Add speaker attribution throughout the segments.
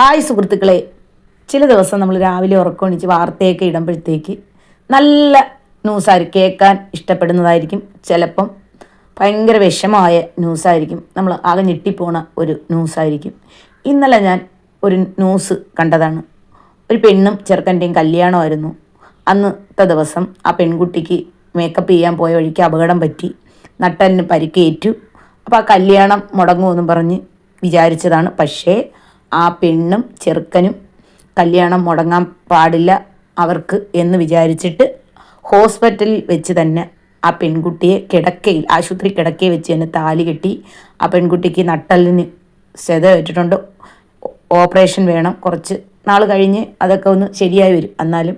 Speaker 1: Hi സുഹൃത്തുക്കളെ. ചില ദിവസം നമ്മൾ രാവിലെ ഉറക്കമണിച്ച് വാർത്തയൊക്കെ ഇടുമ്പോഴത്തേക്ക് നല്ല ന്യൂസായിരിക്കും കേൾക്കാൻ ഇഷ്ടപ്പെടുന്നതായിരിക്കും. ചിലപ്പം ഭയങ്കര വിഷമമായ ന്യൂസായിരിക്കും. നമ്മൾ ആകെ ഞെട്ടിപ്പോണ ഒരു ന്യൂസായിരിക്കും. ഇന്നലെ ഞാൻ ഒരു ന്യൂസ് കണ്ടതാണ്. ഒരു പെണ്ണും ചെറുക്കന്റെയും കല്യാണമായിരുന്നു. അന്നത്തെ ദിവസം ആ പെൺകുട്ടിക്ക് മേക്കപ്പ് ചെയ്യാൻ പോയ വഴിക്ക് അപകടം പറ്റി. നട്ടലിന് പരിക്കേറ്റു. അപ്പോൾ ആ കല്യാണം മുടങ്ങുമെന്നും പറഞ്ഞ് വിചാരിച്ചതാണ്. പക്ഷേ ആ പെണ്ണും ചെറുക്കനും കല്യാണം മുടങ്ങാൻ പാടില്ല അവർക്ക് എന്ന് വിചാരിച്ചിട്ട് ഹോസ്പിറ്റലിൽ വെച്ച് തന്നെ ആ പെൺകുട്ടിയെ കിടക്കയിൽ ആശുപത്രി കിടക്കയിൽ വെച്ച് തന്നെ താലി കെട്ടി ആ പെൺകുട്ടിക്ക് നട്ടലിന് സ്ഥിതമേറ്റിട്ടുണ്ട് ഓപ്പറേഷൻ വേണം. കുറച്ച് നാൾ കഴിഞ്ഞ് അതൊക്കെ ഒന്ന് ശരിയായി വരും. എന്നാലും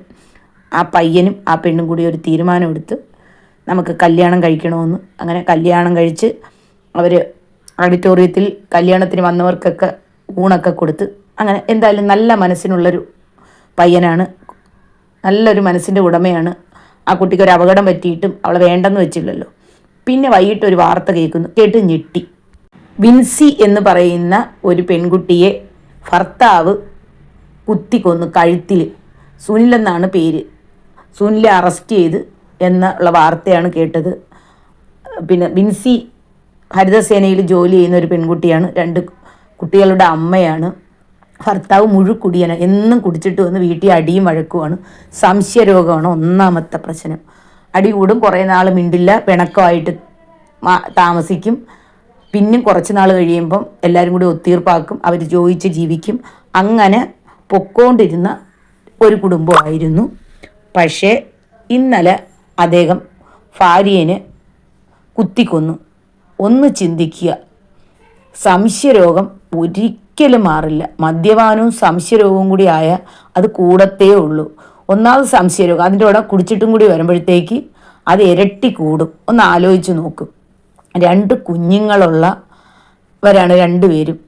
Speaker 1: ആ പയ്യനും ആ പെണ്ണും കൂടി ഒരു തീരുമാനമെടുത്ത് നമുക്ക് കല്യാണം കഴിക്കണമെന്ന്. അങ്ങനെ കല്യാണം കഴിച്ച് അവർ ഓഡിറ്റോറിയത്തിൽ കല്യാണത്തിന് വന്നവർക്കൊക്കെ ഊണൊക്കെ കൊടുത്ത് അങ്ങനെ എന്തായാലും നല്ല മനസ്സിനുള്ളൊരു പയ്യനാണ്. നല്ലൊരു മനസ്സിന്റെ ഉടമയാണ്. ആ കുട്ടിക്ക് ഒരു അപകടം പറ്റിയിട്ടും അവളെ വേണ്ടെന്ന് വെച്ചില്ലല്ലോ. പിന്നെ വൈകിട്ട് ഒരു വാർത്ത കേൾക്കുന്നു. കേട്ട് ഞെട്ടി. വിൻസി എന്ന് പറയുന്ന ഒരു പെൺകുട്ടിയെ ഭർത്താവ് കുത്തിക്കൊന്നു കഴുത്തിൽ സുനിൽ എന്നാണ് പേര്. സുനിലെ അറസ്റ്റ് ചെയ്ത് എന്നുള്ള വാർത്തയാണ് കേട്ടത്. പിന്നെ വിൻസി ഹരിതസേനയിൽ ജോലി ചെയ്യുന്ന ഒരു പെൺകുട്ടിയാണ്. രണ്ട് കുട്ടികളുടെ അമ്മയാണ്. ഭർത്താവ് മുഴുക്കുടിയന എന്നും കുടിച്ചിട്ട് വന്ന് വീട്ടിൽ അടിയും വഴക്കുമാണ്. സംശയരോഗമാണ് ഒന്നാമത്തെ പ്രശ്നം. അടി കൂടും കുറേ നാൾ മിണ്ടില്ല പിണക്കമായിട്ട് താമസിക്കും. പിന്നും കുറച്ച് നാൾ കഴിയുമ്പം എല്ലാവരും കൂടി ഒത്തീർപ്പാക്കും അവർ ചോദിച്ച് ജീവിക്കും. അങ്ങനെ പൊക്കോണ്ടിരുന്ന ഒരു കുടുംബമായിരുന്നു. പക്ഷേ ഇന്നലെ അദ്ദേഹം ഭാര്യനെ കുത്തിക്കൊന്നു. ഒന്ന് ചിന്തിക്കുക. സംശയരോഗം ഒരിക്കലും മാറില്ല. മദ്യപാനവും സംശയരോഗവും കൂടി ആയാൽ അത് കൂടത്തേ ഉള്ളൂ. ഒന്നാമത് സംശയരോഗം. അതിന്റെ കൂടെ കുടിച്ചിട്ടും കൂടി വരുമ്പോഴത്തേക്ക് അത് ഇരട്ടി കൂടും. ഒന്ന് ആലോചിച്ച് നോക്കും. രണ്ട് കുഞ്ഞുങ്ങളുള്ളവരാണ് രണ്ടുപേരും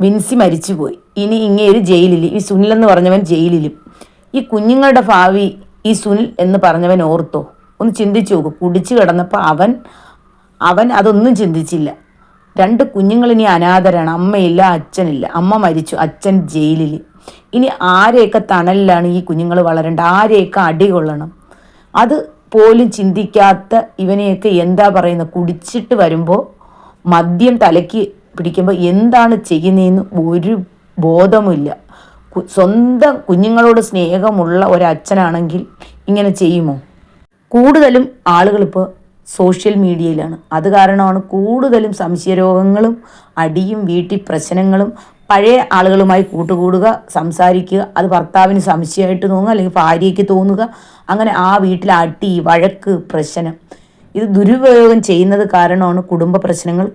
Speaker 1: വിൻസി മരിച്ചുപോയി. ഇനി ഇങ്ങേര് ജയിലിൽ ഈ സുനിൽ എന്ന് പറഞ്ഞവൻ ജയിലിലും. ഈ കുഞ്ഞുങ്ങളുടെ ഭാവി ഈ സുനിൽ എന്ന് പറഞ്ഞവൻ ഓർത്തോ? ഒന്ന് ചിന്തിച്ചു നോക്കും. കുടിച്ചു കിടന്നപ്പോൾ അവൻ അവൻ അതൊന്നും ചിന്തിച്ചില്ല. രണ്ട് കുഞ്ഞുങ്ങൾ ഇനി അനാഥരാണ്. അമ്മയില്ല അച്ഛനില്ല. അമ്മ മരിച്ചു അച്ഛൻ ജയിലിൽ ഇനി ആരെയൊക്കെ തണലിലാണ് ഈ കുഞ്ഞുങ്ങൾ വളരേണ്ടത്? ആരെയൊക്കെ അടി കൊള്ളണം? അത് പോലും ചിന്തിക്കാത്ത ഇവനെയൊക്കെ എന്താ പറയുന്നത്? കുടിച്ചിട്ട് വരുമ്പോൾ മദ്യം തലയ്ക്ക് പിടിക്കുമ്പോൾ എന്താണ് ചെയ്യുന്നതെന്ന് ഒരു ബോധമില്ല സ്വന്തം കുഞ്ഞുങ്ങളോട് സ്നേഹമുള്ള ഒരച്ഛനാണെങ്കിൽ ഇങ്ങനെ ചെയ്യുമോ? കൂടുതലും ആളുകൾ ഇപ്പോൾ സോഷ്യൽ മീഡിയയിലാണ്. അത് കാരണമാണ് കൂടുതലും സംശയരോഗങ്ങളും അടിയും വീട്ടിൽ പ്രശ്നങ്ങളും പഴയ ആളുകളുമായി കൂട്ടുകൂടുക സംസാരിക്കുക അത് ഭർത്താവിന് സംശയമായിട്ട് തോന്നുക അല്ലെങ്കിൽ ഭാര്യയ്ക്ക് തോന്നുക അങ്ങനെ ആ വീട്ടിൽ അടി വഴക്ക് പ്രശ്നം. ഇത് ദുരുപയോഗം ചെയ്യുന്നത് കാരണമാണ് കുടുംബ പ്രശ്നങ്ങൾ